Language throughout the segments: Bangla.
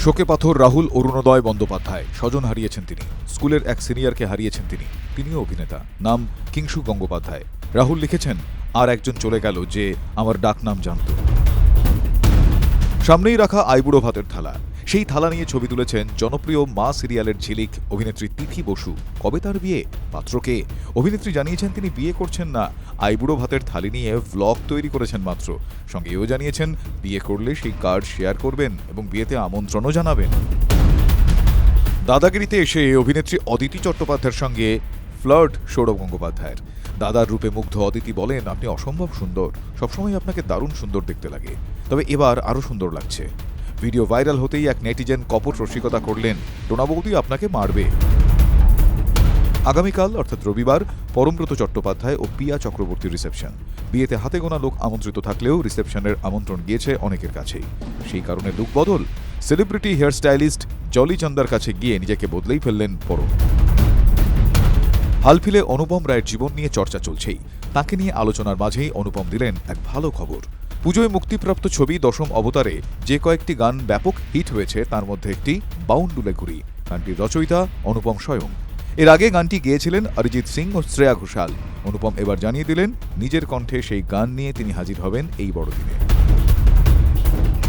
শোকে পাথর রাহুল অরুণোদয় বন্দ্যোপাধ্যায়। স্বজন হারিয়েছেন তিনি। স্কুলের এক সিনিয়রকে হারিয়েছেন তিনি। তিনিও অভিনেতা। নাম কিংশু গঙ্গোপাধ্যায়। রাহুল লিখেছেন, আর একজন চলে গেল যে আমার ডাক নাম জানত। সামনেই রাখা আইবুড়ো ভাতের থালা। সেই থালা নিয়ে ছবি তুলেছেন জনপ্রিয় মা সিরিয়ালের ঝিলিক অভিনেত্রী তিথি বসু। কবে তার বিয়ে? পাত্রকে অভিনেত্রী জানিয়েছেন তিনি বিয়ে করছেন না। আইবুড়ো ভাতের থালি নিয়ে ভ্লগ তৈরি করেছেন মাত্র। সঙ্গে এও জানিয়েছেন, বিয়ে করলে সেই কার্ড শেয়ার করবেন এবং বিয়েতে আমন্ত্রণও জানাবেন। দাদাগিরিতে এসে অভিনেত্রী অদিতি চট্টোপাধ্যায়ের সঙ্গে ফ্লার্ট সৌরভ গঙ্গোপাধ্যায়ের। দাদার রূপে মুগ্ধ অদিতি বলেন, আপনি অসম্ভব সুন্দর। সবসময় আপনাকে দারুণ সুন্দর দেখতে লাগে। তবে এবার আরও সুন্দর লাগছে। ভিডিও ভাইরাল হতেই এক নেটিজেন কপট রসিকতা করলেন। টোনাবৌদি আপনাকে মারবে। আগামীকাল, অর্থাৎ রবিবার, পরমব্রত চট্টোপাধ্যায় ও পিয়া চক্রবর্তীর রিসেপশন। বিয়েতে হাতে গোনা লোক আমন্ত্রিত থাকলেও রিসেপশনের আমন্ত্রণ গিয়েছে অনেকের কাছেই। সেই কারণে লুক বদল। সেলিব্রিটি হেয়ার স্টাইলিস্ট জলি চন্দার কাছে গিয়ে নিজেকে বদলেই ফেললেন পরম। হালফিলে অনুপম রায়ের জীবন নিয়ে চর্চা চলছেই। তাকে নিয়ে আলোচনার মাঝেই অনুপম দিলেন এক ভালো খবর। পুজোয় মুক্তিপ্রাপ্ত ছবি দশম অবতারে যে কয়েকটি গান ব্যাপক হিট হয়েছে, তার মধ্যে একটি বাউন্ডুলে ঘুরি, গানটির রচয়িতা অনুপম স্বয়ং। এর আগে গানটি গেয়েছিলেন অরিজিৎ সিং ও শ্রেয়া ঘোষাল। অনুপম এবার জানিয়ে দিলেন, নিজের কণ্ঠে সেই গান নিয়ে তিনি হাজির হবেন এই বড়দিনে।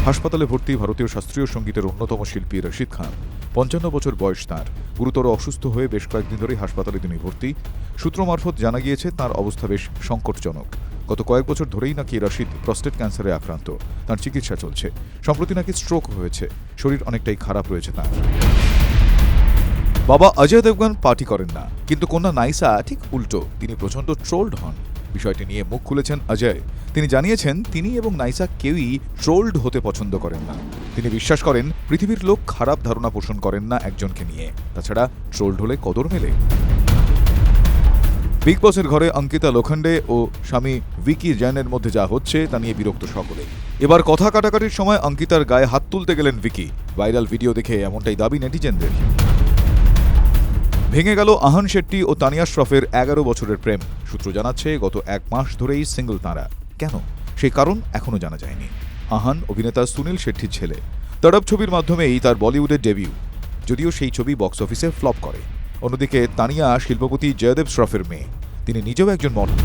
হাসপাতালে ভর্তি ভারতীয় শাস্ত্রীয় সঙ্গীতের অন্যতম শিল্পী রশিদ খান। পঞ্চান্ন বছর বয়স তাঁর। গুরুতর অসুস্থ হয়ে বেশ কয়েকদিন ধরেই হাসপাতালে তিনি ভর্তি। সূত্র মারফত জানা গিয়েছে, তার অবস্থা বেশ সংকটজনক। গত কয়েক বছর ধরেই নাকি রশিদ প্রস্টেট ক্যান্সারে আক্রান্ত। তার চিকিৎসা চলছে। সম্প্রতি নাকি স্ট্রোক হয়েছে। শরীর অনেকটাই খারাপ রয়েছে তার। বাবা অজয় দেবগন পার্টি করেন না। কিন্তু কন্যা নাইসা ঠিক উল্টো। তিনি প্রচণ্ড ট্রোলড হন। বিষয়টি নিয়ে মুখ খুলেছেন অজয়। তিনি জানিয়েছেন, তিনি এবং নাইসা কেউই ট্রোলড হতে পছন্দ করেন না। তিনি বিশ্বাস করেন, পৃথিবীর লোক খারাপ ধারণা পোষণ করেন না একজনকে নিয়ে। তাছাড়া ট্রোলড হলে কদর মেলে। বিগ বসের ঘরে অঙ্কিতা লোখণ্ডে ও স্বামী ভিকি জৈনের মধ্যে যা হচ্ছে তা নিয়ে বিরক্ত সকলে। এবার কথা কাটাকাটির সময় অঙ্কিতার গায়ে হাত তুলতে গেলেন ভিকি। ভাইরাল ভিডিও দেখে এমনটাই দাবি নেটিজেনদের। ভেঙে গেল আহান শেট্টি ও তানিয়া শ্রফের এগারো বছরের প্রেম। সূত্র জানাচ্ছে, গত এক মাস ধরেই সিঙ্গল তাঁরা। কেন? সেই কারণ এখনও জানা যায়নি। আহান অভিনেতা সুনীল শেট্টির ছেলে। তড়প ছবির মাধ্যমেই তার বলিউডের ডেবিউ। যদিও সেই ছবি বক্স অফিসে ফ্লপ করে। অন্যদিকে তানিয়া শিল্পপতি জয়দেব শ্রফের মেয়ে। তিনি নিজেও একজন মডেল।